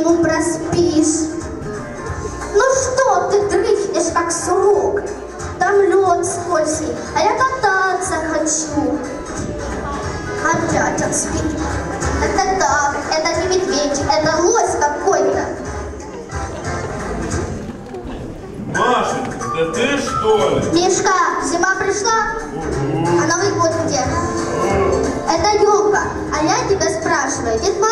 его проспишь. Ну что ты дрыхнешь, как срок? Там лед скользкий, а я кататься хочу. А Опять он спит. Это так, это не медведь, это лось какой-то. Машенька, да ты что ли? Мишка, зима пришла, а Новый год где? Это елка, а я тебя спрашиваю, Дед Мороз.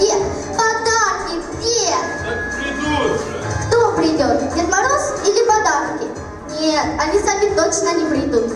Где? Подарки где? Так придут же. Кто придет? Дед Мороз или подарки? Нет, они сами точно не придут.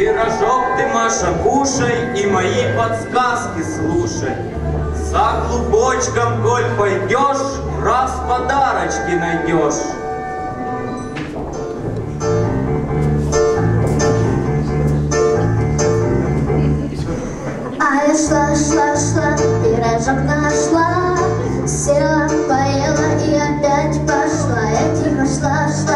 Пирожок ты, Маша, кушай и мои подсказки слушай. За клубочком, коль пойдешь, раз подарочки найдешь. А шла, шла, шла, пирожок нашла, села, поела и опять пошла. Я тихо шла, шла,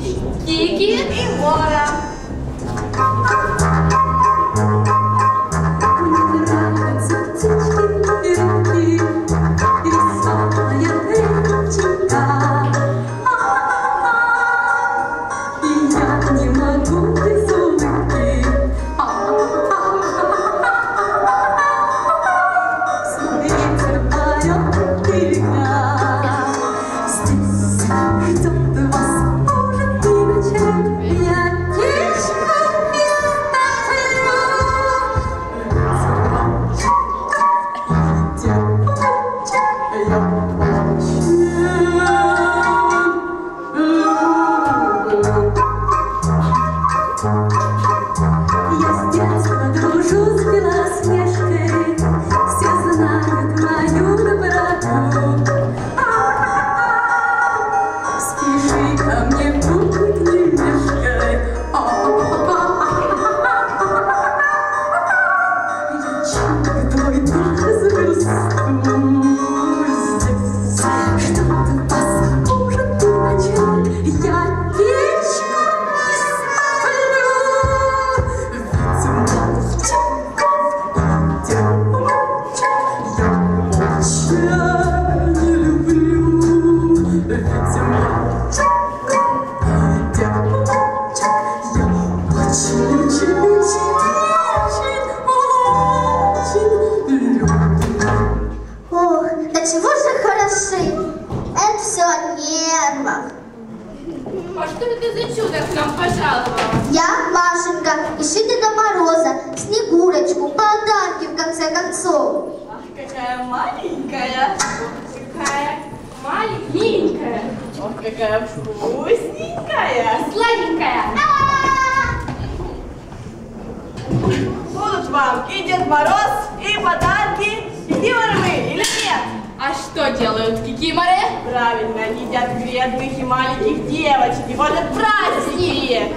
Kiki. Kiki. Embora. Ах, какая маленькая. Какая маленькая. Ох, какая вкусненькая. Сладенькая. Будут вам и Дед Мороз, и подарки, и вы или нет? А что делают кикиморы? Правильно, едят вредных и маленьких девочек, и водят праздники.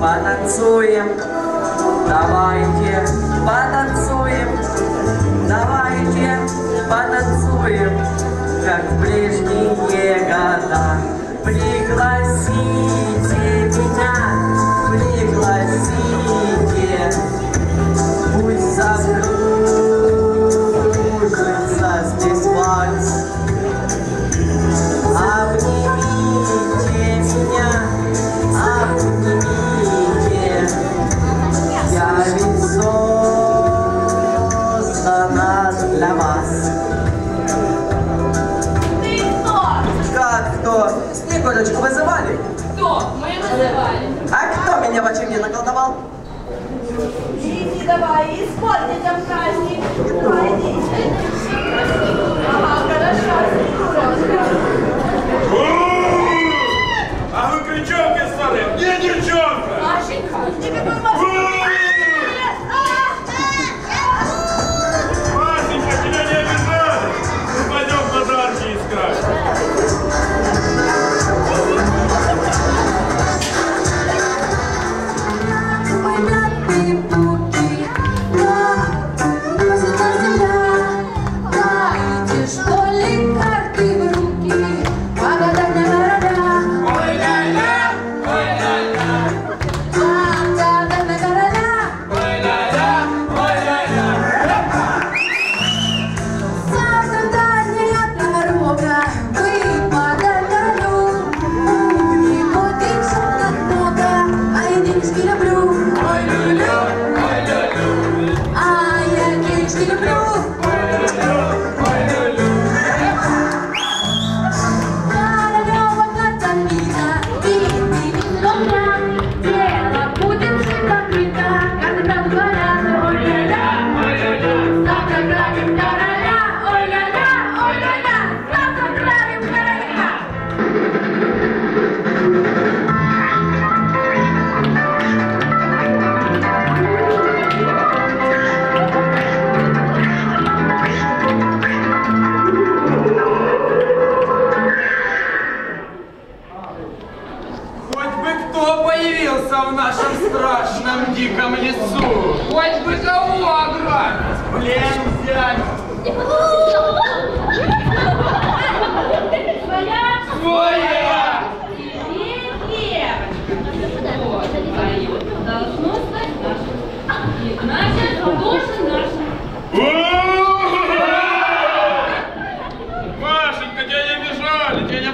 потанцуем, давайте потанцуем, давайте потанцуем, как в прежние года. Пригласите меня, пригласите. Какое? Должно стать нашим. Значит, должен нашим. Машенька, тебя не обижали, тебя не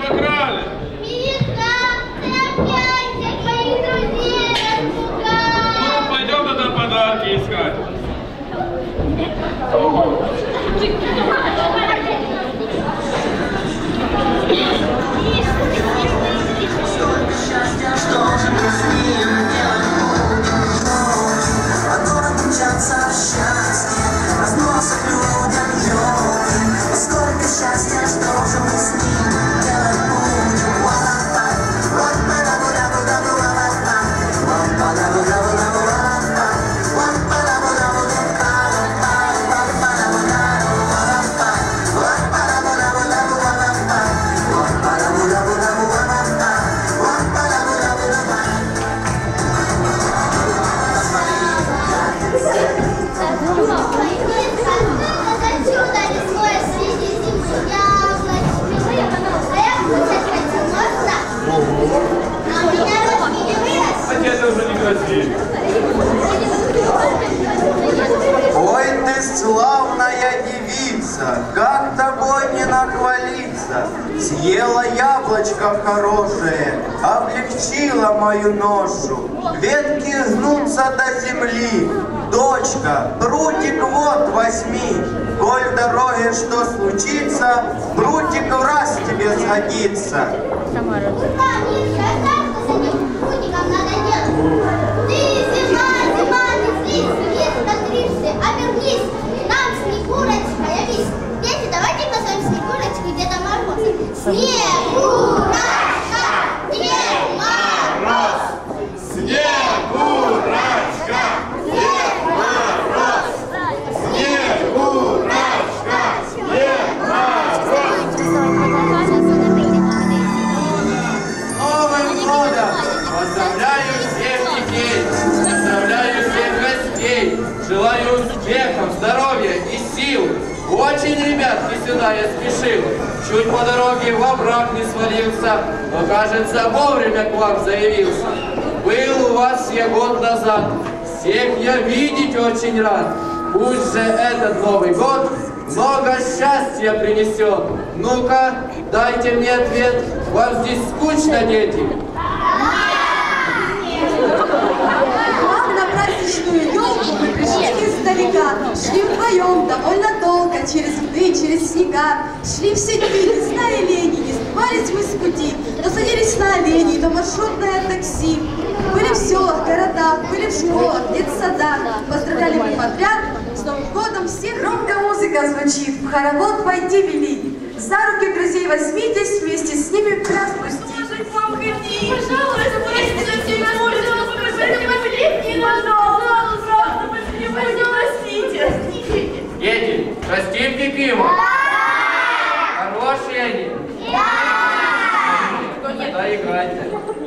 Ой, ты славная девица, как тобой не нахвалиться. Съела яблочко хорошее, облегчила мою ношу. Ветки гнутся до земли. Дочка, прутик вот возьми. Коль дороге что случится, прутик в раз тебе сгодится. Очень, ребятки, сюда я спешил. Чуть по дороге в овраг не свалился, но, кажется, вовремя к вам заявился. Был у вас я год назад, всех я видеть очень рад. Пусть же этот Новый год много счастья принесет. Ну-ка, дайте мне ответ. Вам здесь скучно, дети? Вам на праздничную елку пришли издалека. Шли вдвоем довольно долго, через льды, через снега. Шли все дни, не зная лени, не сбивались мы с пути. То садились на оленей, то маршрутное такси. Были в селах, городах, были в школах, детсадах. Поздравляли мы подряд с Новым годом всех. Громко музыка звучит, в хоровод пойти вели. За руки друзей возьмитесь, вместе с ними в пляс простите, пожалуйста, простим Кикима? Хорошие они? Да! Тогда играйте.